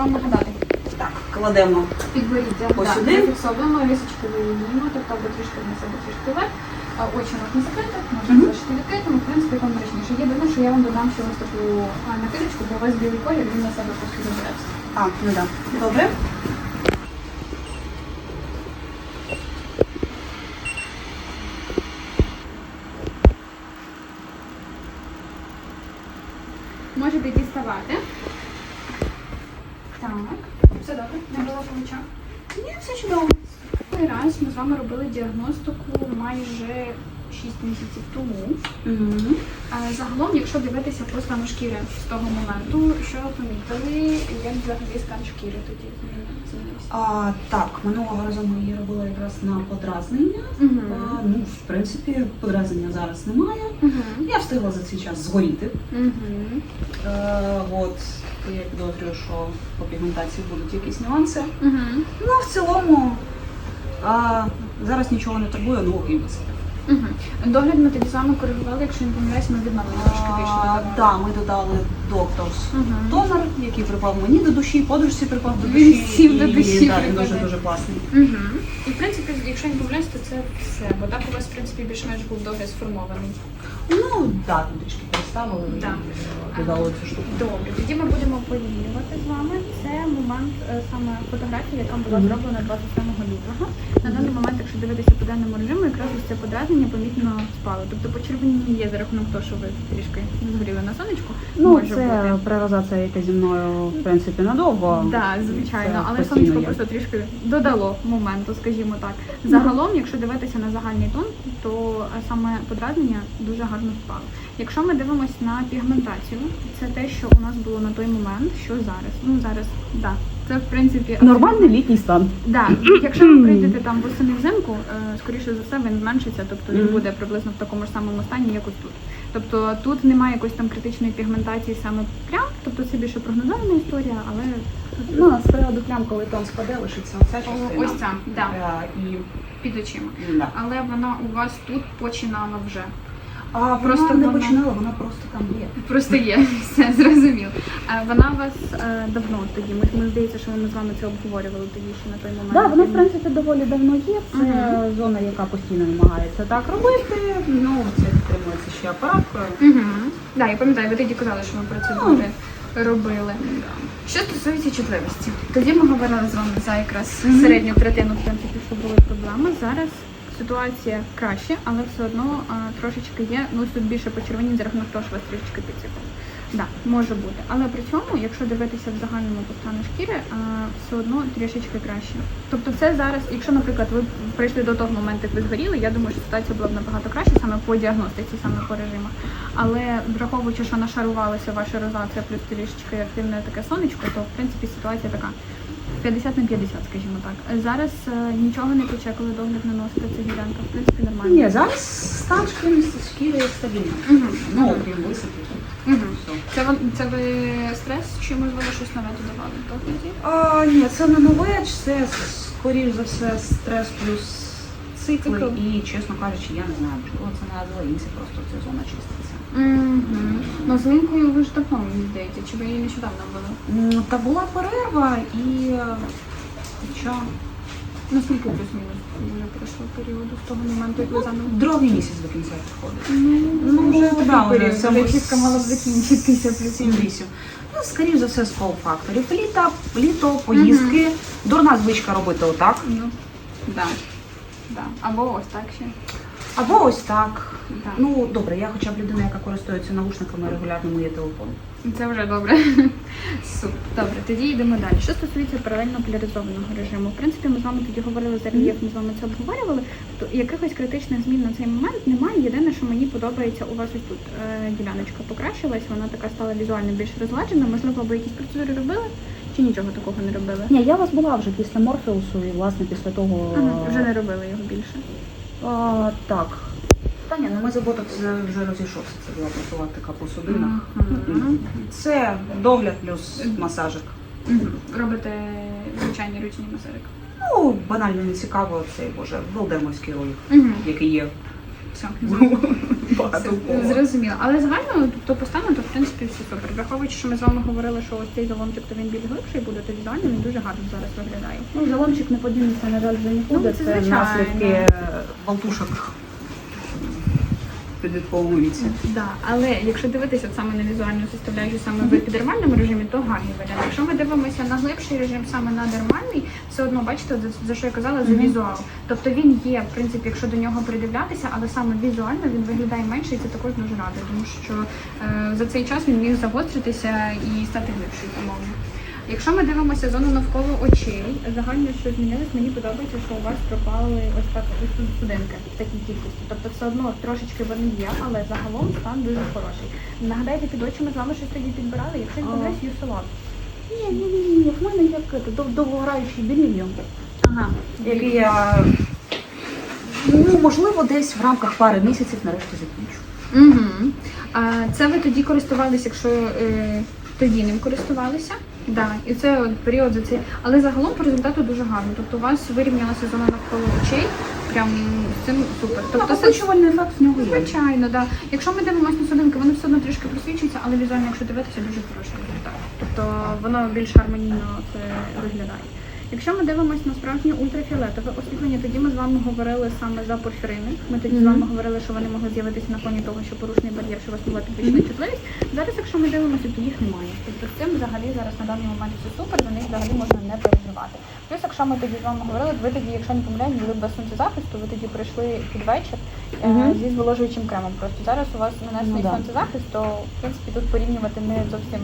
вам нагадати. Так, кладемо. Підборіддя. Ось сюди? Зафіксовуємо, лісочки вирівнюємо, тобто або трішки вниз, або трішки вверх. А, Очі можна закрити, можна Мгм. залишити відкритими, в принципі, вам зручніше. Єдине, що я вам додам ще ось таку а, накидочку, бо у вас білий колір, він на себе просто забереться. А, ну да. Добре. Можете діставати. Так. Все добре, не було по очах. Ні, все чудово. Раз ми з вами робили діагностику майже 6 місяців тому. Угу. Загалом, якщо дивитися по стану шкіри з того моменту, що ви помітили, як взагалі стан шкіри тоді зміни- змінився? А, так, минулого разу ми її робили якраз на подразнення. Мгм. А, ну, в принципі, подразнення зараз немає. Мгм. Я встигла за цей час згоріти. Мгм. Е, от, я підозрюю, що по пігментації будуть якісь нюанси. Мгм. Ну, в цілому, а, зараз нічого не турбує, ну окрім висипів. Мгм. Догляд ми тоді з вами коригували, якщо не помиляюсь, ми відновили трошки більше. Так, ми додали Doctors Мгм. тонер, який припав мені до душі, подружці припав до Він душі. всім до душі так, він дуже дуже класний. Мгм. І в принципі, якщо не помиляюсь, то це все. Бо так у вас, в принципі, більш-менш був догляд сформований. Ну, так, там трішки переставили Так. і додали цю штуку. Добре, тоді ми будемо порівнювати з вами. Це момент е, саме фотографії, яка була зроблена 27 лютого. На даний момент, якщо дивитися по денному режиму, якраз ось це подразнення помітно спало. Тобто почервоніння є за рахунок того, що ви трішки згоріли на сонечку. Ну, Може це бути. перерозація, яка зі мною, в принципі, надовго. Так, звичайно, Це але сонечко є. просто трішки додало моменту, скажімо так. Загалом, якщо дивитися на загальний тон, то е, саме подразнення дуже гарно спало. Якщо ми дивимося на пігментацію, це те, що у нас було на той момент, що зараз. Ну зараз, да. Це в принципі Нормальний літній стан. Да, якщо ви прийдете там восени взимку, е, скоріше за все він зменшиться, тобто він буде приблизно в такому ж самому стані, як ось тут. Тобто тут немає якоїсь там критичної пігментації саме плям, тобто це більше прогнозована історія, але Ну, з приводу плям, коли тон спаде, лишиться оця частина. ось ця, да, Е, І, під очима. да. Але вона у вас тут починала вже. А вона Просто не вона- починала, вона просто там є. Просто є, все зрозуміло. Вона у вас е, давно тоді. Ми, ми здається, що ми з вами це обговорювали тоді ще на той момент. Так, вона в принципі доволі давно є. Це Мгм. зона, яка постійно намагається так робити. Ну, це підтримується ще апараткою. Угу. Да, я пам'ятаю, ви тоді казали, що ми процедури робили. Що стосується чутливості, тоді ми говорили з вами за якраз середню третину, в принципі, що були проблеми. Зараз ситуація краще, але все одно трошечки є. Ну тут більше почервонінь за рахунок того, що вас трішечки підсипало. Да, може бути. Але при цьому, якщо дивитися в загальному по стану шкіри, все одно трішечки краще. Тобто, це зараз, якщо, наприклад, ви прийшли до того моменту, як ви згоріли, я думаю, що ситуація була б набагато краще саме по діагностиці, саме по режимах. Але враховуючи, що нашарувалася ваша розація плюс трішечки активне таке сонечко, то в принципі ситуація така 50 на 50, скажімо так. Зараз е, нічого не почекали, догляд не носите, це ділянка, в принципі, нормально. Ні, зараз стан шкірності шкіри стабільний. Мгм. Ну, окрім висипів. Мгм. Все. Це, ви- це ви стрес чи можливо щось нове додавали в догляді? А, ні, це не нове, це скоріш за все стрес плюс цикли. Цикл. І, чесно кажучи, я не знаю, можливо, це на зеленці просто ця зона чиститься. Угу. Ну, з линкою ви ж давно, мені здається, чи ви її нещодавно ввели? М, Та була перерва і е, хоча Наскільки плюс-мінус вже пройшло періоду з того моменту, як ви заново? другий місяць до кінця підходить. Ну, Ну, вже да, період, вже ми чітко мала б закінчитися плюс-мінус. 7-8. Ну, скоріш за все, з факторів. Літо, літо, поїздки. Дурна звичка робити отак. Ну, да. Да. Або ось так ще. Або ось так. Да. Ну, добре, я хоча б людина, яка користується навушниками, регулярно моє телефон. Це вже добре. Супер. Добре, тоді йдемо далі. Що стосується паралельно поляризованого режиму, в принципі, ми з вами тоді говорили за рельєф, ми з вами це обговорювали. То якихось критичних змін на цей момент немає. Єдине, що мені подобається, у вас ось тут е, діляночка покращилась, вона така стала візуально більш розладжена. Можливо, ви якісь процедури робили, чи нічого такого не робили? Ні, я у вас була вже після Морфеусу і, власне, після того. Ага, вже не робили його більше. А, так. Та ні, ну ми заботок вже, вже розійшовся. Це була профілактика по судинах. Це догляд плюс масажик. Робите звичайний ручний масажик. Ну, банально не цікаво цей боже, волдемовський ролик, який є Все, Багато у кого. Зрозуміло. Але загально то постану, то в принципі все супер. Враховуючи, що ми з вами говорили, що ось цей заломчик, то він більш глибший буде, то візуально він дуже гарно зараз виглядає. Ну, заломчик не подінеться, на жаль, вже нікуди. Ну, це це звичайно. наслідки валтушок віці. Да, але якщо дивитися саме на візуальну составляючу саме в підермальному режимі, то гарний варіант. Якщо ми дивимося на глибший режим саме на дермальний, все одно бачите, за, за що я казала, за візуал. Тобто він є, в принципі, якщо до нього придивлятися, але саме візуально він виглядає менше, і це також дуже радує, тому що е, за цей час він міг загостритися і стати глибший, умовно. Якщо ми дивимося зону навколо очей, загально що змінилось, мені подобається, що у вас пропали ось так ось судинки в такій кількості. Тобто все одно трошечки вони є, але загалом стан дуже хороший. Нагадайте, під очима з вами щось тоді підбирали, якщо не А. помиляюсь, юсолат. Ні, ні, ні, ні, в мене як довгограючий білів'ям, Ага. який я, ну, можливо, десь в рамках пари місяців нарешті закінчу. Угу. А, це ви тоді користувалися, якщо е, тоді ним користувалися? Да, і це от період за цей. Але загалом по результату дуже гарно. Тобто у вас вирівнялася зона навколо очей. Прям з цим супер. Тобто Тобто це ефект в нього є. звичайно, да. Якщо ми дивимося на судинки, вони все одно трішки просвічуються, але візуально, якщо дивитися, дуже хороший результат. Тобто воно більш гармонійно це виглядає. Якщо ми дивимося на справжнє ультрафіолетове освітлення, тоді ми з вами говорили саме за порфірини. Ми тоді з вами говорили, що вони могли з'явитися на фоні того, що порушений бар'єр, що у вас була підвищена чутливість. Зараз, якщо ми дивимося, то їх немає. Тобто з цим взагалі зараз на даний момент все супер, за них взагалі можна не переживати. Плюс, якщо ми тоді з вами говорили, ви тоді, якщо не помиляюсь, були без сонцезахисту, ви тоді прийшли під вечір е, Мгм. зі зволожуючим кремом. Просто зараз у вас нанесений Ну, да. сонцезахист, то в принципі тут порівнювати не зовсім.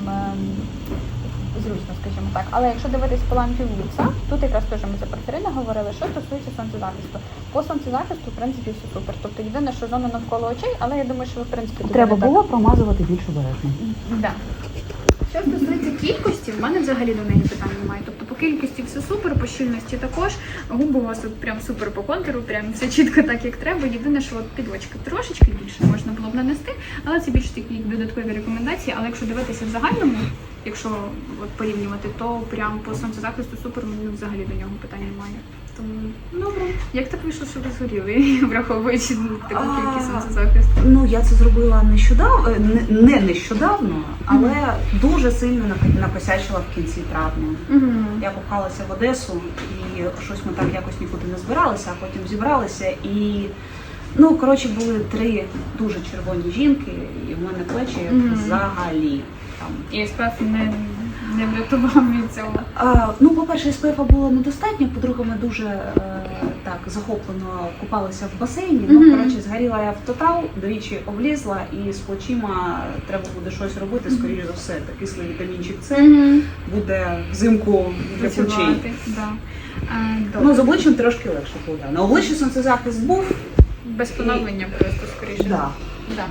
Зручно, скажімо так. Але якщо дивитись по лампі тут якраз теж ми за порфірини говорили, що стосується сонцезахисту. По сонцезахисту, в принципі, все супер. Тобто єдине, що зона навколо очей, але я думаю, що ви в принципі Треба не так- було промазувати більш обережно. Да. Що стосується кількості, в мене взагалі до неї питань немає. Тобто по кількості все супер, по щільності також. Губи у вас от прям супер по контуру, прям все чітко так, як треба. Єдине, що от підвочки трошечки більше можна було б нанести, але це більш такі додаткові рекомендації. Але якщо дивитися в загальному, якщо от порівнювати, то прям по сонцезахисту супер, мені взагалі до нього питань немає. Тому Добре. як так вийшло, що ви згоріли, враховуючи таку кількість сонцезахисту? Ну, я це зробила нещодавно, е, не, не нещодавно, але дуже сильно накосячила в кінці травня. Я попхалася в Одесу і щось ми так якось нікуди не збиралися, а потім зібралися і. Ну, коротше, були три дуже червоні жінки, і в мене плечі Мгм. взагалі там. І СПФ не, не врятував від цього. А, ну, по-перше, СПФ було недостатньо, по-друге, ми дуже е, так захоплено купалися в басейні. Ну, Мгм. коротше, згоріла я в тотал, двічі облізла, і з плечима треба буде щось робити, скоріш за все. Та кислий вітамінчик С буде взимку для плечей. Працювати. Да. А, Ну, з обличчям трошки легше було. да. На обличчі сонцезахист був. Без поновлення просто скоріше. Да. Да.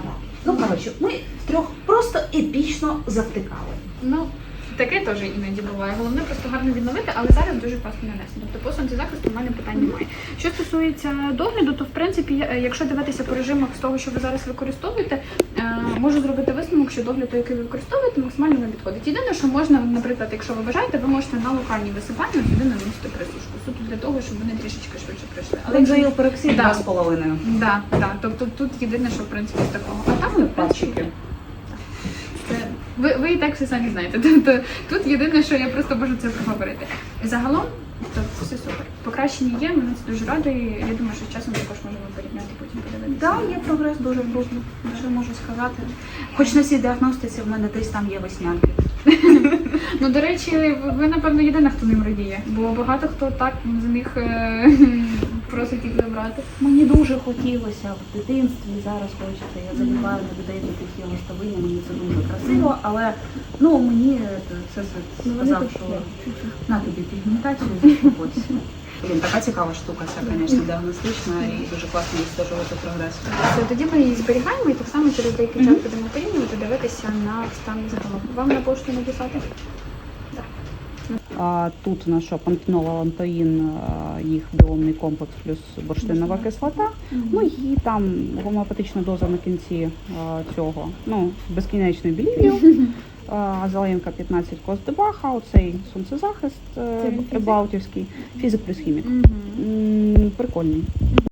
Ну, коротше, ми трьох просто епічно завтикали. Ну, таке теж іноді буває. Головне просто гарно відновити, але зараз дуже класно нанесено. Тобто по сонцезахисту в мене питань немає. Що стосується догляду, то в принципі, е, якщо дивитися по режимах з того, що ви зараз використовуєте, е, можу зробити висновок, що догляд, який ви використовуєте, максимально вам підходить. Єдине, що можна, наприклад, якщо ви бажаєте, ви можете на локальні висипання сюди наносити присушку. Суто для того, щоб вони трішечки швидше прийшли. Але Бензоїл пероксид два з половиною. Да. Тобто тут єдине, що в принципі з такого. А там в принципі, ви, ви і так все самі знаєте. Тобто тут єдине, що я просто можу це проговорити. Загалом, то все супер. Покращення є, мене це дуже радує. Я думаю, що з часом також можемо порівняти потім подивитися. Так, є прогрес дуже крупний, що можу сказати. Хоч на цій діагностиці в мене десь там є веснянки. Ну до речі, ви, напевно єдина, хто ним радіє, бо багато хто так з них е, просить їх забрати. Мені дуже хотілося в дитинстві, зараз хочеться. Я залюбаю на людей до тих його ставиня, мені це дуже красиво, але ну мені все Ну, сказав, що на тобі пігментацію, ось. Блін, така цікава штука, ця, звісно, діагностична і дуже класно відстежувати прогрес. Все, тоді ми її зберігаємо і так само через деякий час будемо порівнювати, дивитися на стан загалом. Вам на пошту написати? Тут у нас що, пантенол, алантоїн, їх біомний комплекс плюс бурштинова кислота. Ну і там гомеопатична доза на кінці цього. Ну, безкінечний білів'ю. Азаленка 15 коздебаха. оцей сонцезахист Це е, фізик? прибалтівський, фізик плюс хімік. Прикольний.